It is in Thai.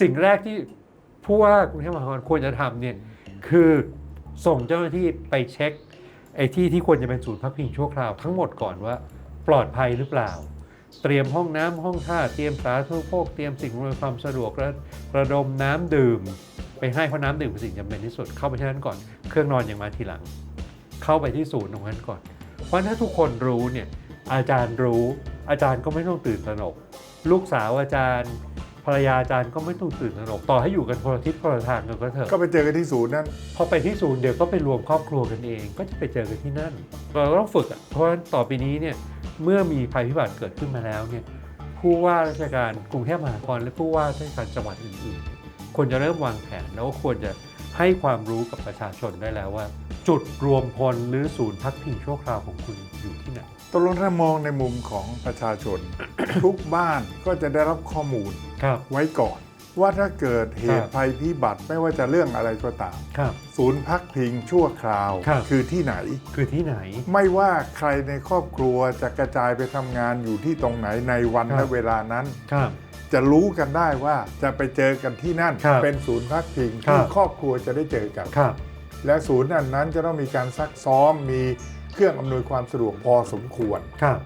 สิ่งแรกที่ผู้ว่ากรุงเทพมหานครควรจะทำเนี่ยคือส่งเจ้าหน้าที่ไปเช็คไอ้ที่ที่ควรจะเป็นศูนย์พักพิงชั่วคราวทั้งหมดก่อนว่าปลอดภัยหรือเปล่า เตรียมห้องน้ำห้องท่าเตรียมสาธารณูปโภคเตรียมสิ่งอำนวยความสะดวกและระดมน้ำดื่ม ไปให้เพราะน้ำดื่มเป็นสิ่งจำเป็นที่สุดเข้าไปที่นั้นก่อน เครื่องนอนอยังมาทีหลัง เข้าไปที่ศูนย์ตรงนั้นก่อน เพราะถ้าทุกคนรู้เนี่ยอาจารย์รู้อาจารย์ก็ไม่ต้องตื่นตระหนก ลูกสาวอาจารย์ ภรรยาอาจารย์ก็ไม่ต้องตื่นตระหนกต่อให้อยู่กันคนละทิศคนละทางกันก็เถอะก็ไปเจอกันที่ศูนย์นั้นพอไปที่ศูนย์เดี๋ยวก็ไปรวมครอบครัวกันเอง ก็จะไปเจอกันที่นั่น เราต้องฝึกอะเพราะฉะนั้นต่อไปนี้เนี่ยเมื่อมีภัยพิบัติเกิดขึ้นมาแล้วเนี่ยผู้ว่าราชการกรุงเทพมหานครและผู้ว่าราชการจังหวัดอื่นๆเนี่ยควรจะเริ่มวางแผนแล้วก็ควรจะให้ความรู้กับประชาชนได้แล้วว่า จุดรวมพลหรือศูนย์พักพิงชั่วคราวของคุณอยู่ที่ไหนตกลงถ้ามองในมุมของประชาชน ทุกบ้านก็จะได้รับข้อมูลครับ ไว้ก่อน ว่าถ้าเกิดเหคตุรับภัยพิบัติไม่ว่าจะเรื่องอะไรก็ตาม ครับ ศูนย์พักพิงชั่วคราวครับคือที่ไหน คือที่ไหน ไม่ว่าใครในครอบครัวจะกระจายไปทำงานอยู่ที่ตรงไหนในวันครับ และเวลานั้น ครับ จะรู้กันได้ว่าจะไปเจอกันที่นั่น ครับเป็นศูนย์พักพิงครัที่บครอบครัวจะได้เจอกัน ครับ และศูนย์นั้นนั้นจะต้องมีการซักซ้อมมีเครื่องอำนวยความสะดวกพอสมควร ครับ